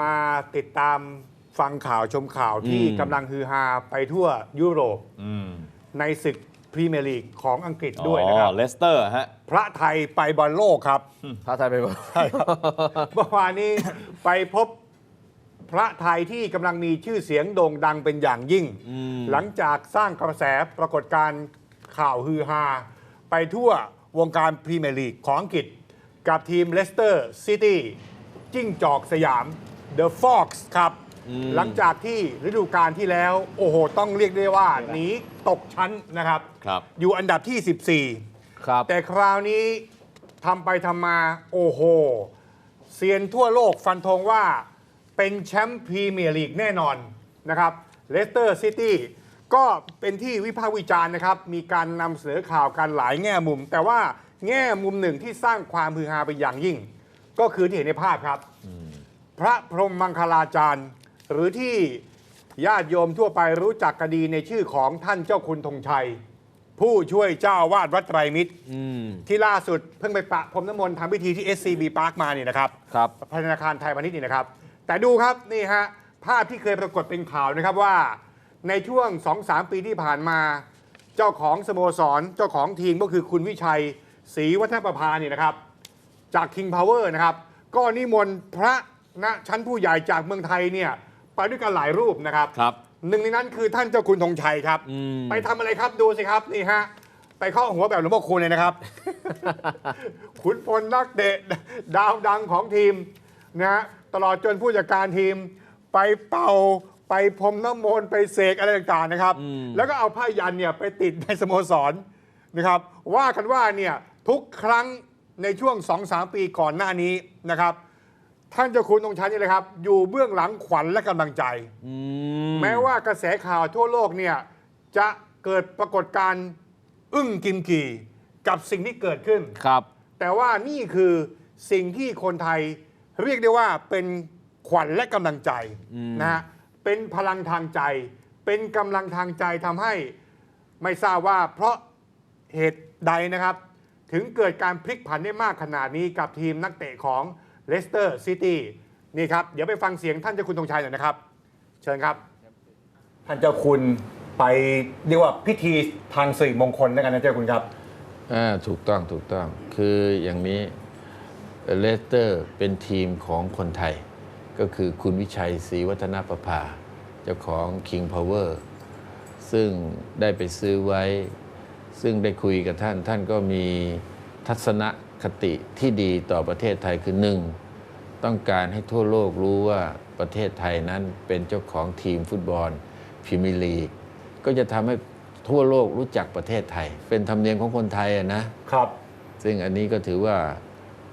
มาติดตามฟังข่าวชมข่าวที่อืม กำลังฮือฮาไปทั่วยุโรปอืมในศึกพรีเมียร์ลีกของอังกฤษด้วยนะครับเลสเตอร์ฮะ พระไทยไปบอลโลกครับพระไทยไปบ่เมื่อวานนี้ ไปพบพระไทยที่กำลังมีชื่อเสียงโด่งดังเป็นอย่างยิ่ง หลังจากสร้างกระแสปรากฏการณ์ข่าวฮือฮาไปทั่ววงการพรีเมียร์ลีกของอังกฤษ กับทีมเลสเตอร์ซิตี้จิ้งจอกสยาม The Fox ครับ หลังจากที่ฤดูกาลที่แล้ว โอ้โห ต้องเรียกได้ว่าหนีตกชั้นนะครับ ครับ อยู่อันดับที่ 14 ครับ แต่คราวนี้ทำไปทำมา โอ้โห เซียนทั่วโลกฟันธงว่าเป็นแชมป์พรีเมียร์ลีกแน่นอนนะครับเลสเตอร์ซิตี้ก็เป็นที่วิพากษ์วิจารณ์นะครับ มีการนำเสนอข่าวกันหลายแง่มุม แต่ว่าแง่มุมหนึ่งที่สร้างความฮือฮาเป็นอย่างยิ่ง ก็คือที่เห็นในภาพครับ พระพรหมมังคลาจารย์ หรือที่ญาติโยมทั่วไปรู้จักกดีในชื่อของท่านเจ้าคุณธงชัย ผู้ช่วยเจ้าอาวาดวัดไตรมิตรอืมที่ล่าสุดเพิ่งไปประพรมน้ำมนต์ทำพิธีที่ SCB Park มานี่นะครับครับธนาคารไทยพาณิชย์นี่นะครับ แต่ดูครับนี่ฮะภาพที่เคยปรากฏเป็นข่าวนะครับว่า ในช่วง 2-3 ปีที่ผ่านมา เจ้าของสโมสรเจ้าของทีมก็คือคุณวิชัยศรีวัฒนประภานี่นะครับ จาก King Power นะครับ ก็นิมนต์พระ ณชั้นผู้ใหญ่จากเมืองไทยเนี่ยไปด้วยกันหลายรูปนะครับครับ หนึ่งในนั้นคือท่านเจ้าคุณธงชัยครับ อืม ไปทำอะไรครับดูสิครับนี่ฮะไปเข้าะหัวแบบหลวงพ่อคูณเลยนะครับ ขุนพลนักเตะดาวดังของทีมนะฮะตลอดจนผู้จัดการทีม ไปเป่าไปพรมน้ำมนต์ไปเสกอะไรต่างๆนะครับ แล้วก็เอาผ้ายันเนี่ยไปติดในสโมสรนะครับ ว่ากันว่าเนี่ยทุกครั้งในช่วง 2-3 ปีก่อนหน้านี้นะครับ ท่านเจ้าคุณตรงชั้นนี่เลยครับ อยู่เบื้องหลังขวัญและกำลังใจอืมแม้ว่ากระแสข่าวทั่วโลกเนี่ยจะเกิดปรากฏการณ์อึ้งกิมกีกับสิ่งที่เกิดขึ้นครับ แต่ว่านี่คือสิ่งที่คนไทยเรียกได้ว่าเป็นขวัญและกำลังใจนะฮะเป็นพลังทางใจ เป็นกำลังทางใจทำให้ไม่ทราบว่าเพราะเหตุใดนะครับ ถึงเกิดการพลิกผันได้มากขนาดนี้กับทีมนักเตะของ เลสเตอร์ซิตี้นี่ครับ เดี๋ยวไปฟังเสียงท่านเจ้าคุณธงชัยหน่อยนะครับ เชิญครับ ท่านเจ้าคุณไปเรียกว่าพิธีทางสื่อมงคลแล้วกันนะเจ้าคุณครับอ่าถูกต้องถูกต้องคืออย่างนี้เลสเตอร์เป็นทีมของคนไทย ก็คือคุณวิชัยศรีวัฒนประภา เจ้าของ King Power ซึ่งได้ไปซื้อไว้ ซึ่งได้คุยกับท่านท่านก็มีทัศนะ คติที่ดีต่อประเทศไทยคือหนึ่งต้องการให้ทั่วโลกรู้ว่าประเทศไทยนั้นเป็นเจ้าของทีมฟุตบอลพรีเมียร์ลีกก็จะทำให้ทั่วโลกรู้จักประเทศไทย เป็นธรรมเนียมของคนไทยอะนะครับ ซึ่งอันนี้ก็ถือว่า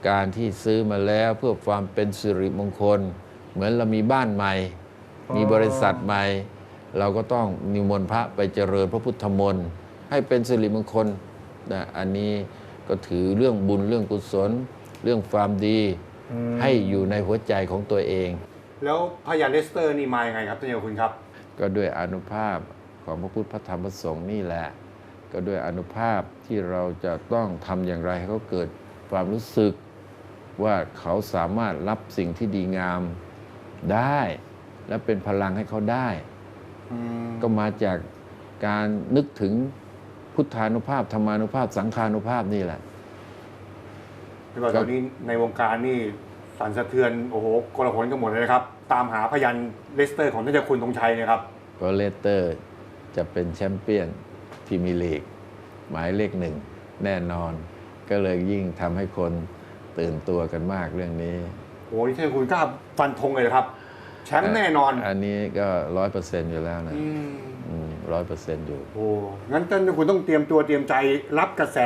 การที่ซื้อมาแล้วเพื่อความเป็นสิริมงคล เหมือนเรามีบ้านใหม่อ๋อมีบริษัทใหม่ เราก็ต้องนิมนต์พระไปเจริญพระพุทธมนต์ให้เป็นสิริมงคลนะอันนี้ ก็ถือเรื่องบุญเรื่องกุศล เรื่องความดีให้อยู่ในหัวใจของตัวเอง แล้วพญาเลสเตอร์นี่มายังไงครับท่านเจ้าคุณครับ ก็ด้วยอานุภาพของพระพุทธพระธรรมพระสงฆ์นี่แหละ ก็ด้วยอานุภาพที่เราจะต้องทำอย่างไรให้เขาเกิดความรู้สึก ว่าเขาสามารถรับสิ่งที่ดีงามได้ และเป็นพลังให้เขาได้ ก็มาจากการนึกถึง พุทธานุภาพธรรมานุภาพ สังขานุภาพนี่แหละที่ว่าตอนนี้ในวงการนี่สั่นสะเทือนโอ้โหกลาหนกันหมดเลยนะครับ ตามหาพยันเลสเตอร์ของท่านเจ้าคุณธงชัยเนะครับก็เลสเตอร์จะเป็นแชมเปี้ยนพรีเมียร์ลีก หมายเลขหนึ่งแน่นอน ก็เลยยิ่งทำให้คนตื่นตัวกันมากเรื่องนี้โอ้โหนี่ท่านเจ้าคุณกล้าฟันธงเลยนะครับ แชมป์แน่นอน อันนี้ก็ร้อยเปอร์เซ็นต์อยู่แล้วนะอืม ร้อยเปอร์เซ็นต์อยู่ โอ้งั้นท่านเจ้าคุณต้องเตรียมตัวเตรียมใจรับกระแส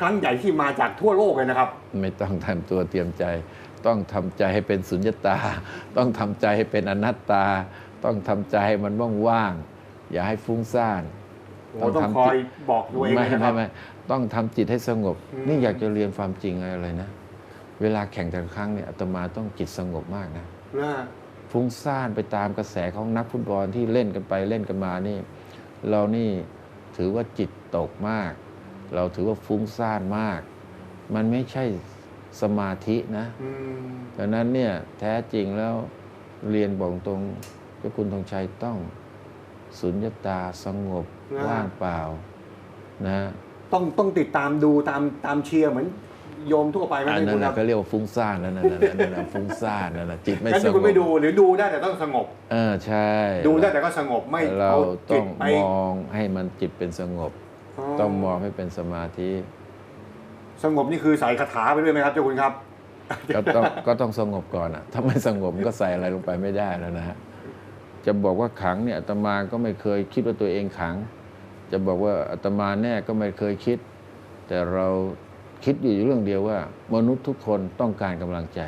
ครั้งใหญ่ที่มาจากทั่วโลกเลยนะครับ ไม่ต้องทำตัวเตรียมใจ ต้องทำใจให้เป็นสุญญตา ต้องทำใจให้เป็นอนัตตา ต้องทำใจให้มันว่างๆอย่าให้ฟุ้งซ่านโอ้ต้องคอยบอกตัวเองไม่เลยนะคไม่รับ ไม่ต้องทำจิตให้สงบ อืม นี่อยากจะเรียนความจริงอะไรนะ เวลาแข่งแต่ละครั้งเนี่ยอาตมาต้องจิตสงบมากนะ นะฟุ้งซ่านไปตามกระแสของนักฟุตบอลที่เล่นกันไปเล่นกันมานี่ เรานี่ถือว่าจิตตกมาก เราถือว่าฟุ้งซ่านมาก มันไม่ใช่สมาธินะอืมดังนั้นเนี่ยแท้จริงแล้วเรียนบอกตรงเจ้าคุณธงชัยต้องสุญญตาสงบนะว่างเปล่านะฮะต้องต้องติดตามดูตามตามเชียร์เหมือนโยมทั่วไปไหมอันท่านนั้นคุณคน่ะรับก็เรียกว่าฟุ้งซ่านนั่นน่ะนั่นน่ะนั่นน่ะฟุ้งซ่านนั่นน่ะจิตไม่งั้นสที่งคุณบไม่ดูหรือดูได้แต่ต้องสงบ เออใช่ดูได้แต่ก็สงบไม่เราเอาต้จิอตงไปมองให้มันจิตเป็นสงบ ต้องมองให้เป็นสมาธิ สงบนี่คือใส่คาถาไปด้วยไหมครับเจ้าคุณครับ ก็ต้องก็ต้องสงบก่อนอะถ้าไม่สงบมันก็ใส่อะไรลงไปไม่ได้แล้วนะฮะจะบอกว่าขังเนี่ยอาตมาก็ไม่เคยคิดว่าตัวเองขัง จะบอกว่าอาตมาแน่ก็ไม่เคยคิด แต่เราคิดอยู่เรื่องเดียวว่า มนุษย์ทุกคนต้องการกำลังใจ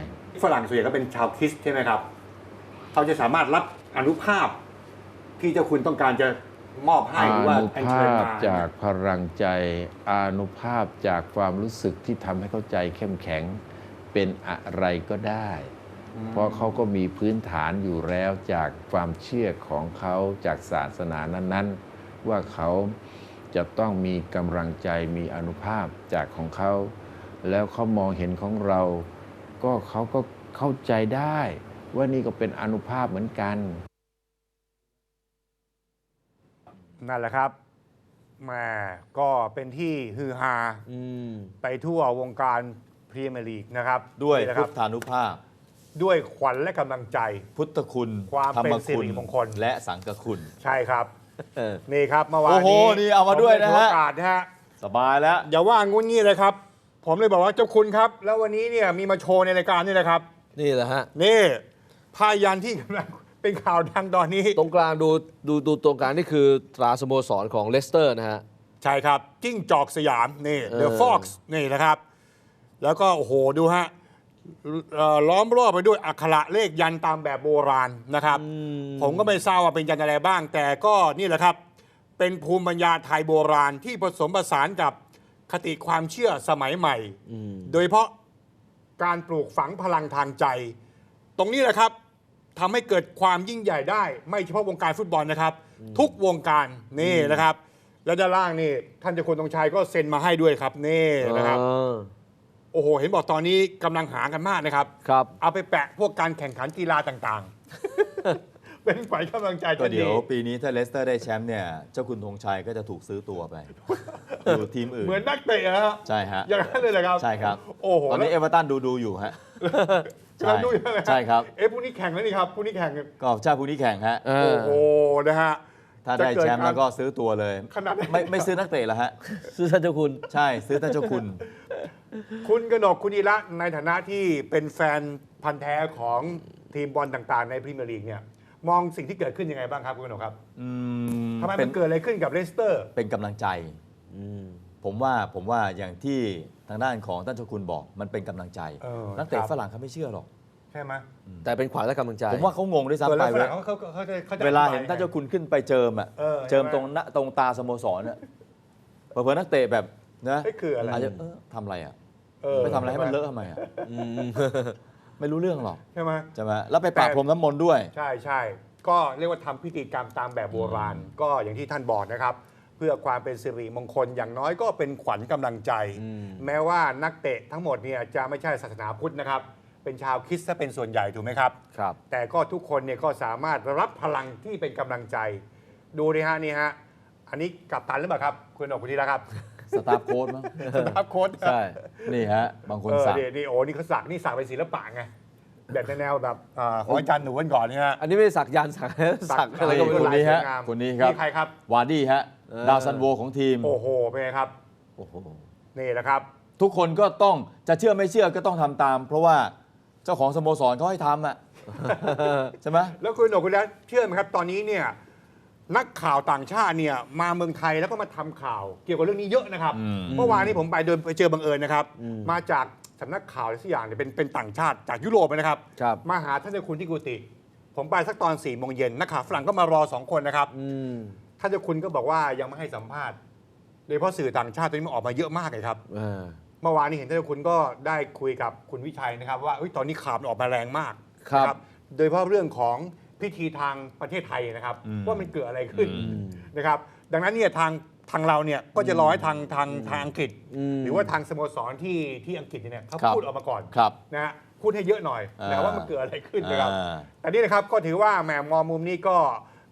ฝรั่งส่วนใหญ่ก็เป็นชาวคริสต์ใช่ไหมครับ เขาจะสามารถรับอนุภาพที่เจ้าคุณต้องการจะมอบให้อาหรือว่านุอัญเชิภาญพมาจากพลังใจอานุภาพจากความรู้สึกที่ทำให้เข้าใจเข้มแข็งเป็นอะไรก็ได้ เพราะเขาก็มีพื้นฐานอยู่แล้วจากความเชื่อของเขาจากศาสนานั้น ๆ ว่าเขาจะต้องมีกำลังใจมีอนุภาพจากของเขา แล้วเขามองเห็นของเรา ก็เขาก็เข้าใจได้ ว่านี่ก็เป็นอนุภาพเหมือนกัน นั่นแหละครับแหม่ก็เป็นที่ฮือฮาอืมไปทั่ววงการพรีเมียร์ลีกนะครับด้วยนี่นะคพุรับทธานุภาพ ด้วยขวัญและกำลังใจ พุทธคุณความธรเป็นรมสิคุณริมงคล และสังฆคุณ ใช่ครับ เออ นี่ครับเมื่อวานโอ้โหนี้นี่เอามาด้วยนะฮะ ผมได้ถือโอกาสนะฮะ สบายแล้ว อย่าว่างุ้นงี้เลยครับ ผมเลยบอกว่าเจ้าคุณครับ แล้ววันนี้เนี่ยมีมาโชว์ในรายการนี่แหละครับ นี่แหละฮะ นี่ พายันที่กำลังเป็นข่าวดังตอนนี้ ตรงกลางดูดูดูตรงกลางนี่คือตราสโมสรของเลสเตอร์นะฮะ ใช่ครับ จิ้งจอกสยามนี่เออ The Fox นี่นะครับ แล้วก็ โอ้โห ดูฮะเอ่อล้อมรอบไปด้วยอักขระเลขยันตามแบบโบราณนะครับ ผมก็ไม่ทราบว่าเป็นยันอะไรบ้าง แต่ก็นี่แหละครับ เป็นภูมิปัญญาไทยโบราณที่ผสมผสานกับคติความเชื่อสมัยใหม่ โดยเฉพาะการปลูกฝังพลังทางใจ ตรงนี้แหละครับทำให้เกิดความยิ่งใหญ่ได้ ไม่เฉพาะวงการฟุตบอลนะครับ ทุกวงการนี่นะครับ แล้วด้านล่างนี่ท่านเจ้าคุณตรงชัยก็เซ็นมาให้ด้วยครับนี่นะครับ เออโอ้โห เห็นบอกตอนนี้กำลังหากันมากนะครับ ครับ เอาไปแปะพวกการแข่งขันกีฬาต่างๆ เป็นขวัญกำลังใจก็จะดีเดี๋ยวปีนี้ถ้าเลสเตอร์ได้แชมป์เนี่ย เจ้าคุณธงชัยก็จะถูกซื้อตัวไป อยู่ทีมอื่น เหมือนนักเตะนะฮะ ใช่ฮะ อย่างนั้นเลยเหรอครับ ใช่ครับ โอ้โหตอนนี้เอเวอร์ตันดูดูอยู่ฮะ กำลังดูอยู่นะใช่ครับ เอ๊ะพรุ่งนี้แข่งแล้วนี่ครับพรุ่งนี้แข่งก็เจ้าผู้นี้แข่งฮะเอโอ้อโห นะฮะ ถ้าได้แชมป์แล้วก็ซื้อตัวเลยขนาดนั้นไม่ไม่ซื้อนักเตะแล้วฮะ ซื้อท่านเจ้าคุณ ใช่ ซื้อท่านเจ้าคุณ คุณกนกคุณอีระในฐานะที่เป็นแฟนพันธ์แท้ของทีมบอลต่างๆ ในพรีเมียร์ลีกเนี่ย มองสิ่งที่เกิดขึ้นยังไงบ้างครับคุณกนกครับอืมทำไมเป็มันนเกิดอะไรขึ้นกับเลสเตอร์ เป็นกำลังใจผมว่าผมว่าอย่างที่ทางด้านของท่านเจ้าคุณบอกมันเป็นกำลังใจ เออนักเตะครับ ฝรั่งเขาไม่เชื่อหรอก ใช่ไหมแต่เป็นขวัญและกำลังใจ ผมว่าเขางงด้วยเออซ้ำไปแล้วฝเวรั่ลางเขาเขาเขาจะเขาจะเวลาอธิบยเห็นท่านเจ้าคุณขึ้นไปเจิมอะเออเจิมใช่ไหมตรงหน้าตรงตาสโมสรน่ะเผื่อๆนักเตะแบบนะเอ้ยคืออะไรอาจจะเออทำอะไรอะเออไปทำอะไรให้มันเลอะทำไมอะไม่รู้เรื่องหรอกใช่ไหม ใช่ไหมแล้วไปปราบพรมน้ำมนต์ด้วย ใช่ใช่ก็เรียกว่าทำพิธีกรรมตามแบบโบราณ ก็อย่างที่ท่านบอกนะครับเพื่อความเป็นสิริมงคลอย่างน้อยก็เป็นขวัญกำลังใจ แม้ว่านักเตะทั้งหมดเนี่ยจะไม่ใช่ศาสนาพุทธนะครับ เป็นชาวคริสต์ซะเป็นส่วนใหญ่ถูกไหมครับ ครับ แต่ก็ทุกคนเนี่ยก็สามารถรับพลังที่เป็นกำลังใจ ดูนี่ฮะนี่ฮะ อันนี้กับตันหรือเปล่าครับ คุณออกคุณทีละครับ สตาฟโค้ดมั้งสตาฟโค้ดใช่ นี่ฮะ บางคนเออสั่ง เดี๋ยวนี่โอ้นี่เขาสักนี่สักเป็นศิลปะไงแบบในแนวแบบอ่าของอาจารย์หนูกันก่อนเนี่ยฮะอันนี้ไม่ได้สักยันต์สักสักอะไรก็ไม่ครู้นนี้ฮะลายสวยงามคนนี้ครับ นี่ใครครับ วาร์ดี้ฮะเออ ดาวซันโวของทีม โอ้โหเป็นไงครับโอ้โหนี่แหละครับ ทุกคนก็ต้องจะเชื่อไม่เชื่อก็ต้องทำตาม เพราะว่าเจ้าของสโมสรเขาให้ทำอะ ใช่ไหมแล้วคุณหนกคุณแล้วเชื่อไหมครับ ตอนนี้เนี่ยนักข่าวต่างชาติเนี่ยมาเมืองไทยแล้วก็มาทำข่าวเกี่ยวกับเรื่องนี้เยอะนะครับอืมเมื่อวานนี้ผมไปเดินไปเจอบังเอิญนะครับ มาจากสำนักข่าวอะไรสักอย่างเนี่ยเป็นเป็นต่างชาติจากยุโรปนะครับ ครับ มาหาท่านเจ้าคุณที่กุฏิผมไปสักตอน4ี่โมงเย็นนักข่าวฝรั่งก็มารอสองคนนะครับ อืม ท่านเจ้าคุณก็บอกว่ายังไม่ให้สัมภาษณ์โดยเฉพาะสื่อต่างชาติตอนนี้มันออกมาเยอะมากเลยครับ เออเมื่อวานนี้เห็นท่านเจ้าคุณก็ได้คุยกับคุณวิชัยนะครับ ว่าเอ้ยตอนนี้ข่าวมันออกมาแรงมากครับ นะโดยเฉพาะเรื่องของพิธีทางประเทศไทยนะครับ อืมว่ามันเกิดอะไรขึ้นอืม นะครับ ดังนั้นเนี่ยทางทางเราเนี่ยก็จะรอให้ทางทางทางอังกฤษอืมหรือว่าทางสโมสรที่ที่อังกฤษเนี่ยเขาครับ พูดออกมาก่อนครับ นะฮะพูดให้เยอะหน่อยนะอ่า ว่ามันเกิดอะไรขึ้นนะครับ อ่า แต่นี่นะครับก็ถือว่าแหมมองมุมนี้ก็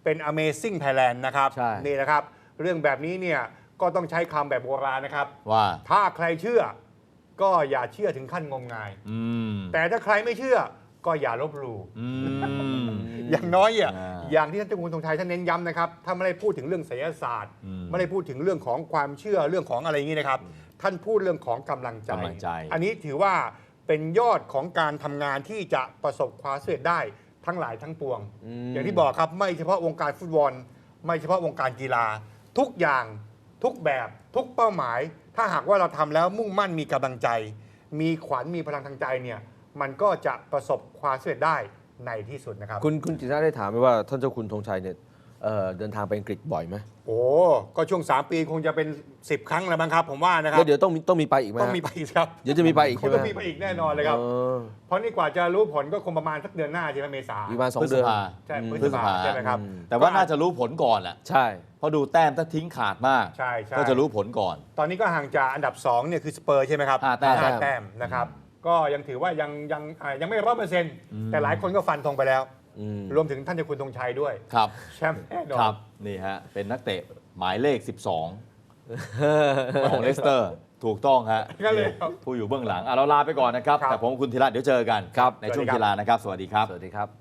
เป็น Amazing Thailand นะครับใช่ นี่นะครับ เรื่องแบบนี้เนี่ยก็ต้องใช้คำแบบโบราณนะครับ ว่า ถ้าใครเชื่อ ก็อย่าเชื่อถึงขั้นงมงาย อืมแต่ถ้าใครไม่เชื่อ ก็อย่าลบหลู่ อืม อย่างน้อยอะอ่าอย่างที่ท่านเจ้าคุณธงชัยท่านเน้นย้ำนะครับถ้าไม่ได้พูดถึงเรื่องไสยศาสตร์อืมไม่ได้พูดถึงเรื่องของความเชื่อเรื่องของอะไรอย่างนี้นะครับ ท่านพูดเรื่องของกำลังใจ กำลังใจ อันนี้ถือว่าเป็นยอดของการทำงานที่จะประสบความสำเร็จได้ ทั้งหลายทั้งปวง อย่างที่บอกครับไม่เฉพาะวงการฟุตบอล ไม่เฉพาะวงการกีฬา ทุกอย่างทุกแบบทุกเป้าหมาย ถ้าหากว่าเราทำแล้วมุ่งมั่นมีกำลังใจ มีขวัญมีพลังทางใจเนี่ยมันก็จะประสบความสำเร็จได้ในที่สุดนะครับ คุณคุณจิตนาได้ถามไหมว่าท่านเจ้าคุณธงชัยเนี่ย เอ่อเดินทางไปอังกฤษบ่อยไหมโอ้ ก็ช่วง 3 ปีคงจะเป็น 10 ครั้งแล้วมั้งครับ ผมว่านะครัแล้วบเดี๋ยวต้องมีต้องมีไปอีกไหมต้องมีไปอีกครับเดี๋ยวจะมีไปอีกคใช่งไหมต้องมีไปอีกแน่นอนเลยครับ เออเพราะนี่กว่าจะรู้ผลก็คงประมาณสักเดือนหน้าใช่ไหมเมษา อีกประมาณสองพฤษเดือน ภาใช่อืมพฤพฤษษภาภาใช่ไหมครับ อืม แต่ว่าน่าจะรู้ผลก่อนแหละใช่ เพราะดูแต้มถ้าทิ้งขาดมาก ใช่ใช่ ก็จะรู้ผลก่อน ตอนนี้ก็ห่างจากอันดับ2เนี่ยคือสเปอร์ใช่ไหมครับห้าแต้ม ห้าแต้มนะครับ ก็ยังถือว่ายังยังอ่ายังไม่ร้อยเปอร์เซ็นต์แต่หลายคนก็ฟันธงไปแล้ว อืม รวมถึงท่านเจ้าคุณธงชัยด้วย ครับ แชมป์แน่นอนครับ นี่ฮะ เป็นนักเตะหมายเลข 12 ของเลสเตอร์ ถูกต้องฮะงั้นเลยครับผู้อยู่เบื้องหลังอะเราลาไปก่อนนะครับ ครับแต่ผมกับคุณธีระเดี๋ยวเจอกัน ครับ ในช่วงสวัสดีครับ กีฬานะครับ สวัสดีครับ สวัสดีครับ